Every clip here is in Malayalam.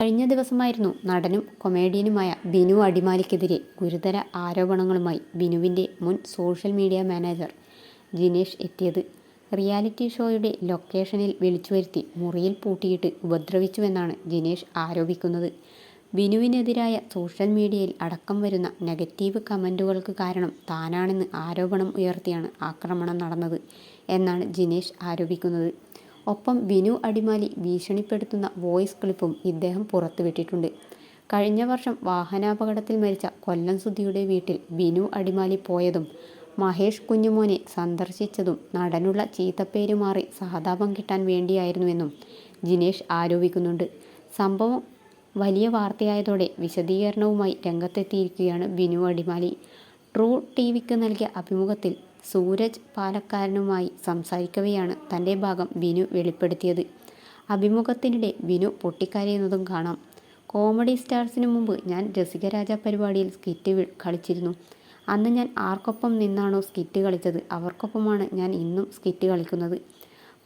കഴിഞ്ഞ ദിവസമായിരുന്നു നടനും കൊമേഡിയനുമായ ബിനു അടിമാലിക്കെതിരെ ഗുരുതര ആരോപണങ്ങളുമായി ബിനുവിന്റെ മുൻ സോഷ്യൽ മീഡിയ മാനേജർ ജിനേഷ് എത്തിയത്. റിയാലിറ്റി ഷോയുടെ ലൊക്കേഷനിൽ വിളിച്ചു വരുത്തി മുറിയിൽ പൂട്ടിയിട്ട് ഉപദ്രവിച്ചുവെന്നാണ് ജിനേഷ് ആരോപിക്കുന്നത്. ബിനുവിനെതിരായ സോഷ്യൽ മീഡിയയിൽ അടക്കം വരുന്ന നെഗറ്റീവ് കമന്റുകൾക്ക് കാരണം താനാണെന്ന് ആരോപണം ഉയർത്തിയാണ് ആക്രമണം നടന്നത് എന്നാണ് ജിനേഷ് ആരോപിക്കുന്നത്. ഒപ്പം ബിനു അടിമാലി ഭീഷണിപ്പെടുത്തുന്ന വോയിസ് ക്ലിപ്പും ഇദ്ദേഹം പുറത്തുവിട്ടിട്ടുണ്ട്. കഴിഞ്ഞ വർഷം വാഹനാപകടത്തിൽ മരിച്ച കൊല്ലം സുധിയുടെ വീട്ടിൽ ബിനു അടിമാലി പോയതും മഹേഷ് കുഞ്ഞുമോനെ സന്ദർശിച്ചതും നടനുള്ള ചീത്തപ്പേര് മാറി സഹതാപം കിട്ടാൻ വേണ്ടിയായിരുന്നുവെന്നും ജിനേഷ് ആരോപിക്കുന്നുണ്ട്. സംഭവം വലിയ വാർത്തയായതോടെ വിശദീകരണവുമായി രംഗത്തെത്തിയിരിക്കുകയാണ് ബിനു അടിമാലി. ട്രൂ ടി വിക്ക് നൽകിയ അഭിമുഖത്തിൽ സൂരജ് പാലക്കാരനുമായി സംസാരിക്കവെയാണ് തന്റെ ഭാഗം ബിനു വെളിപ്പെടുത്തിയത്. അഭിമുഖത്തിനിടെ ബിനു പൊട്ടിക്കരയുന്നതും കാണാം. കോമഡി സ്റ്റാർസിന് മുമ്പ് ഞാൻ രസികരാജ പരിപാടിയിൽ സ്കിറ്റ് കളിച്ചിരുന്നു. അന്ന് ഞാൻ ആർക്കൊപ്പം നിന്നാണോ സ്കിറ്റ് കളിച്ചത്? അവർക്കൊപ്പമാണ് ഞാൻ ഇന്നും സ്കിറ്റ് കളിക്കുന്നത്.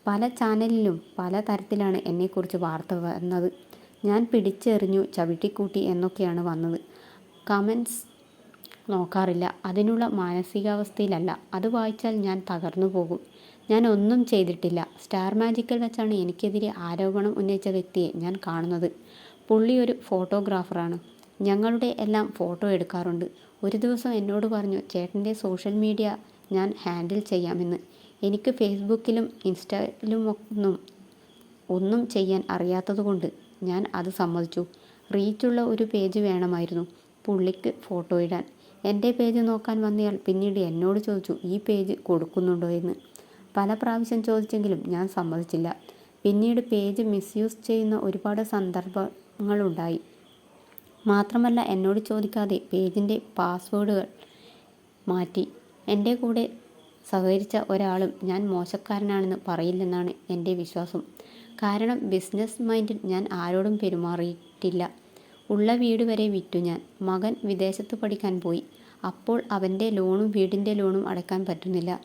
പല ചാനലിലും പല തരത്തിലാണ് എന്നെക്കുറിച്ച് വാർത്ത വന്നത്. ഞാൻ പിടിച്ചെറിഞ്ഞു ചവിട്ടിക്കൂട്ടി എന്നൊക്കെയാണ് വന്നത്. കമൻസ് നോക്കാറില്ല. അതിനുള്ള മാനസികാവസ്ഥയിലല്ല. അത് വായിച്ചാൽ ഞാൻ തകർന്നു പോകും. ഞാൻ ഒന്നും ചെയ്തിട്ടില്ല. സ്റ്റാർ മാജിക്കൽ വെച്ചാണ് എനിക്കെതിരെ ആരോപണം ഉന്നയിച്ച വ്യക്തിയെ ഞാൻ കാണുന്നത്. പുള്ളി ഒരു ഫോട്ടോഗ്രാഫറാണ്. ഞങ്ങളുടെ എല്ലാം ഫോട്ടോ എടുക്കാറുണ്ട്. ഒരു ദിവസം എന്നോട് പറഞ്ഞു ചേട്ടന്റെ സോഷ്യൽ മീഡിയ ഞാൻ ഹാൻഡിൽ ചെയ്യാമെന്ന്. എനിക്ക് ഫേസ്ബുക്കിലും ഇൻസ്റ്റയിലുമൊന്നും ഒന്നും ചെയ്യാൻ അറിയാത്തതുകൊണ്ട് ഞാൻ അത് സമ്മതിച്ചു. റീച്ചുള്ള ഒരു പേജ് വേണമായിരുന്നു. പുള്ളിക്ക് ഫോട്ടോ ഇടാൻ. എന്റെ പേജ് നോക്കാൻ വന്നയാൾ പിന്നീട് എന്നോട് ചോദിച്ചു ഈ പേജ് കൊടുക്കുന്നുണ്ടോ എന്ന്? പല പ്രാവശ്യം ചോദിച്ചെങ്കിലും ഞാൻ സമ്മതിച്ചില്ല. പിന്നീട് പേജ് മിസ്യൂസ് ചെയ്യുന്ന ഒരുപാട് സന്ദർഭങ്ങളുണ്ടായി. മാത്രമല്ല എന്നോട് ചോദിക്കാതെ പേജിന്റെ പാസ്വേഡുകൾ മാറ്റി. എന്റെ കൂടെ സഹകരിച്ച ഒരാളും ഞാൻ മോശക്കാരനാണെന്ന് പറയില്ലെന്നാണ് എന്റെ വിശ്വാസം. കാരണം ബിസിനസ് മൈൻഡിൽ ഞാൻ ആരോടും പെരുമാറിയിട്ടില്ല. ഉള്ള വീട് വരെ വിറ്റു ഞാൻ. മകൻ വിദേശത്ത് പഠിക്കാൻ പോയി. അപ്പോൾ അവന്റെ ലോണും വീടിന്റെ ലോണും അടക്കാൻ പറ്റുന്നില്ല.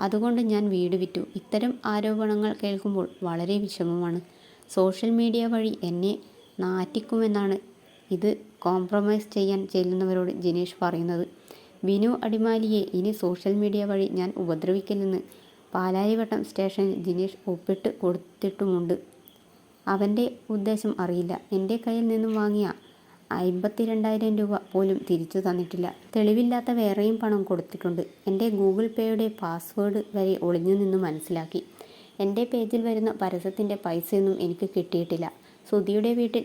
അതുകൊണ്ട് ഞാൻ വീട് വിറ്റു. ഇത്തരം ആരോപണങ്ങൾ കേൾക്കുമ്പോൾ വളരെ വിഷമമാണ്. സോഷ്യൽ മീഡിയ വഴി എന്നെ നാറ്റിക്കുമെന്നാണ് ഇത് കോംപ്രമൈസ് ചെയ്യാൻ ചെല്ലുന്നവരോട് ജിനേഷ് പറയുന്നത്. വിനു അടിമാലിയെ ഇനി സോഷ്യൽ മീഡിയ വഴി ഞാൻ ഉപദ്രവിക്കില്ലെന്ന് പാലാരിവട്ടം സ്റ്റേഷനിൽ ജിനേഷ് ഒപ്പിട്ട് കൊടുത്തിട്ടുമുണ്ട്. അവന്റെ ഉദ്ദേശം അറിയില്ല. എന്റെ കയ്യിൽ നിന്നും വാങ്ങിയ അമ്പത്തി രണ്ടായിരം രൂപ പോലും തിരിച്ചു തന്നിട്ടില്ല. തെളിവില്ലാത്ത വേറെയും പണം കൊടുത്തിട്ടുണ്ട്. എന്റെ ഗൂഗിൾ പേയുടെ പാസ്വേഡ് വരെ ഒളിഞ്ഞു നിന്ന് മനസ്സിലാക്കി. എന്റെ പേജിൽ വരുന്ന പരസ്യത്തിന്റെ പൈസയൊന്നും എനിക്ക് കിട്ടിയിട്ടില്ല. സുധിയുടെ വീട്ടിൽ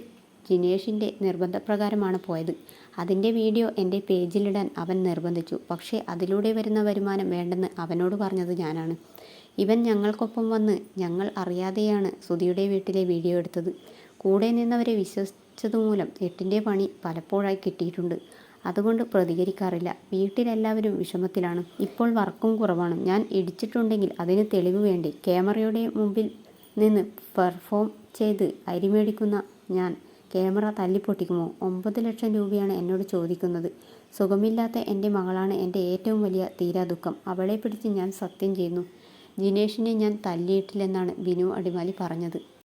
ജിനേഷിന്റെ നിർബന്ധപ്രകാരമാണ് പോയത്. അതിന്റെ വീഡിയോ എന്റെ പേജിലിടാൻ അവൻ നിർബന്ധിച്ചു. പക്ഷേ അതിലൂടെ വരുന്ന വരുമാനം വേണ്ടെന്ന് അവനോട് പറഞ്ഞത് ഞാനാണ്. ഇവൻ ഞങ്ങൾക്കൊപ്പം വന്ന് ഞങ്ങൾ അറിയാതെയാണ് സുധിയുടെ വീട്ടിലെ വീഡിയോ എടുത്തത്. കൂടെ നിന്നവരെ വിശ്വസിച്ചതുമൂലം എട്ടിന്റെ പണി പലപ്പോഴായി കിട്ടിയിട്ടുണ്ട്. അതുകൊണ്ട് പ്രതികരിക്കാറില്ല. വീട്ടിലെല്ലാവരും വിഷമത്തിലാണ്. ഇപ്പോൾ വർക്കും കുറവാണ്. ഞാൻ ഇടിച്ചിട്ടുണ്ടെങ്കിൽ അതിന് തെളിവ് വേണ്ടി? ക്യാമറയുടെ മുമ്പിൽ നിന്ന് പെർഫോം ചെയ്ത് അരിമേടിക്കുന്ന ഞാൻ ക്യാമറ തല്ലിപ്പൊട്ടിക്കുമോ? ഒമ്പത് ലക്ഷം രൂപയാണ് എന്നോട് ചോദിക്കുന്നത്. സുഖമില്ലാത്ത എന്റെ മകളാണ് എന്റെ ഏറ്റവും വലിയ തീരാ ദുഃഖം അവളെ പിടിച്ച് ഞാൻ സത്യം ചെയ്യുന്നു. ജിനേഷിനെ ഞാൻ തല്ലിയിട്ടില്ലെന്നാണ് ബിനു അടിമാലി പറഞ്ഞത്.